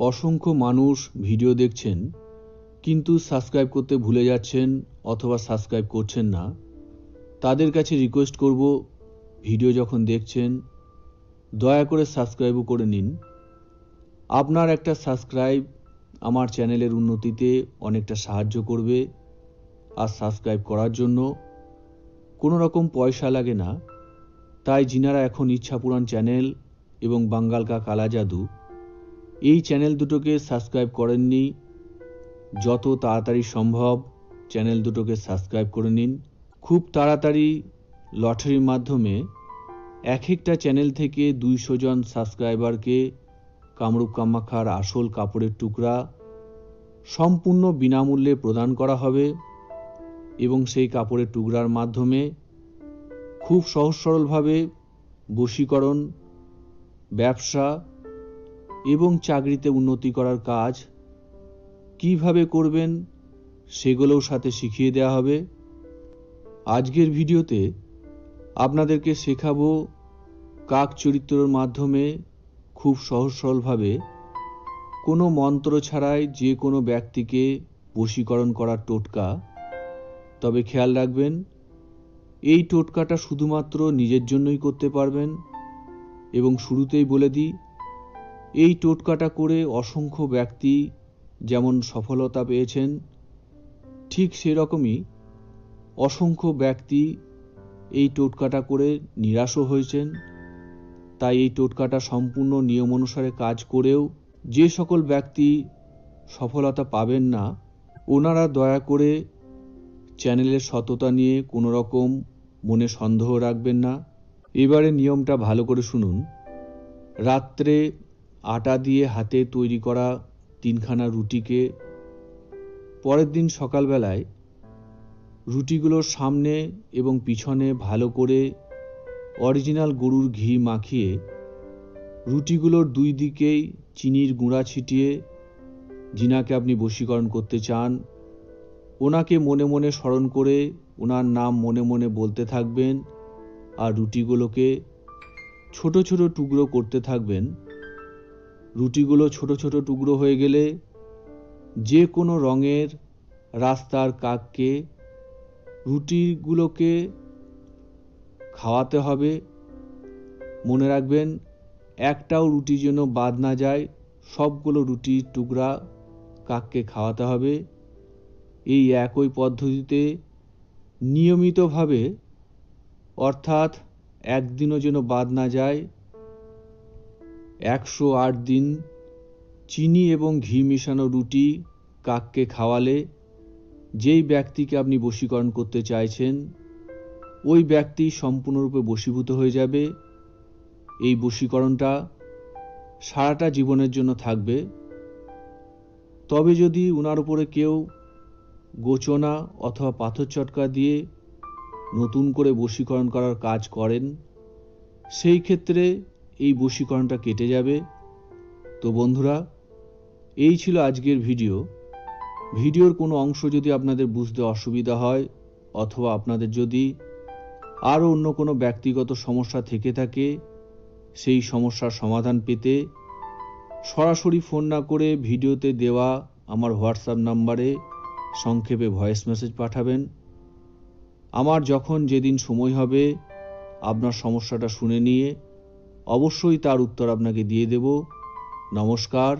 অসংখ্য মানুষ ভিডিও দেখছেন, কিন্তু সাবস্ক্রাইব করতে ভুলে যাচ্ছেন অথবা সাবস্ক্রাইব করছেন না। তাদের কাছে রিকোয়েস্ট করব, ভিডিও যখন দেখছেন, দয়া করে সাবস্ক্রাইবও করে নিন। আপনার একটা সাবস্ক্রাইব আমার চ্যানেলের উন্নতিতে অনেকটা সাহায্য করবে আর সাবস্ক্রাইব করার জন্য। কোনো রকম পয়সা লাগে না। তাই যিনারা এখন ইচ্ছাপুরাণ চ্যানেল এবং বাঙ্গালকা কালা জাদু এই চ্যানেল দুটোকে সাবস্ক্রাইব করেননি। যত তাড়াতাড়ি সম্ভব চ্যানেল দুটোকে সাবস্ক্রাইব করে নিন। খুব তাড়াতাড়ি লটারির মাধ্যমে এক একটা চ্যানেল থেকে দুইশো জন সাবস্ক্রাইবারকে কামরূপ কামাখ্যার আসল কাপড়ের টুকরা সম্পূর্ণ বিনামূল্যে প্রদান করা হবে এবং সেই কাপড়ের টুকরার মাধ্যমে খুব সহজ সরলভাবে বশীকরণ, ব্যবসা এবং চাকরিতে উন্নতি করার কাজ কীভাবে করবেন সেগুলোও সাথে শিখিয়ে দেওয়া হবে। আজকের ভিডিওতে আপনাদেরকে শেখাবো কাক চরিত্রের মাধ্যমে খুব সহজ সরলভাবে কোনো মন্ত্র ছাড়াই যে কোনো ব্যক্তিকে বশীকরণ করার টোটকা। তবে খেয়াল রাখবেন, এই টোটকাটা শুধুমাত্র নিজের জন্যই করতে পারবেন এবং শুরুতেই বলে দিই এই টোটকাটা করে অসংখ্য ব্যক্তি যেমন সফলতা পেয়েছেন, ঠিক সেরকমই অসংখ্য ব্যক্তি এই টোটকাটা করে নিরাশও হয়েছেন। তাই এই টোটকাটা সম্পূর্ণ নিয়ম অনুসারে কাজ করেও যে সকল ব্যক্তি সফলতা পাবেন না, ওনারা দয়া করে চ্যানেলের সততা নিয়ে কোনো রকম মনে সন্দেহ রাখবেন না। এবারে নিয়মটা ভালো করে শুনুন। রাত্রে আটা দিয়ে হাতে তৈরি করা তিনখানা রুটিকে পরের দিন সকালবেলায় রুটিগুলোর সামনে এবং পিছনে ভালো করে অরিজিনাল গরুর ঘি মাখিয়ে রুটিগুলোর দুই দিকেই চিনির গুঁড়া ছিটিয়ে যিনাকে আপনি বশীকরণ করতে চান, ওনাকে মনে মনে স্মরণ করে ওনার নাম মনে মনে বলতে থাকবেন আর রুটিগুলোকে ছোট ছোট টুকরো করতে থাকবেন। রুটিগুলো ছোট ছোট টুকরো হয়ে গেলে যে কোনো রঙের রাস্তার কাককে রুটিগুলোকে খাওয়াতে হবে। মনে রাখবেন, একটাও রুটি যেন বাদ না যায়, সবগুলো রুটির টুকরা কাককে খাওয়াতে হবে। এই একই পদ্ধতিতে নিয়মিতভাবে, অর্থাৎ একদিনও যেন বাদ না যায় একশো আট দিন চিনি এবং ঘি মেশানো রুটি কাককে খাওয়ালে যেই ব্যক্তিকে আপনি বশীকরণ করতে চাইছেন, ওই ব্যক্তি সম্পূর্ণরূপে বশীভূত হয়ে যাবে। এই বশীকরণটা সারাটা জীবনের জন্য থাকবে। তবে যদি উনার উপরে কেউ গোচনা অথবা পাথর চটকা দিয়ে নতুন করে বশীকরণ করার কাজ করেন, সেই ক্ষেত্রে এই বশীকরণটা কেটে যাবে। তো বন্ধুরা, এই ছিল আজকের ভিডিও। ভিডিওর কোনো অংশ যদি আপনাদের বুঝতে অসুবিধা হয়, অথবা আপনাদের যদি আরও অন্য কোনো ব্যক্তিগত সমস্যা থেকে থাকে, সেই সমস্যার সমাধান পেতে সরাসরি ফোন না করে ভিডিওতে দেওয়া আমার হোয়াটসঅ্যাপ নাম্বারে সংক্ষেপে ভয়েস মেসেজ পাঠাবেন। আমার যখন যেদিন সময় হবে, আপনার সমস্যাটা শুনে নিয়ে অবশ্যই তার উত্তর আপনাকে দিয়ে দেব। নমস্কার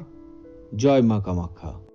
জয় মা কামাখ্যা।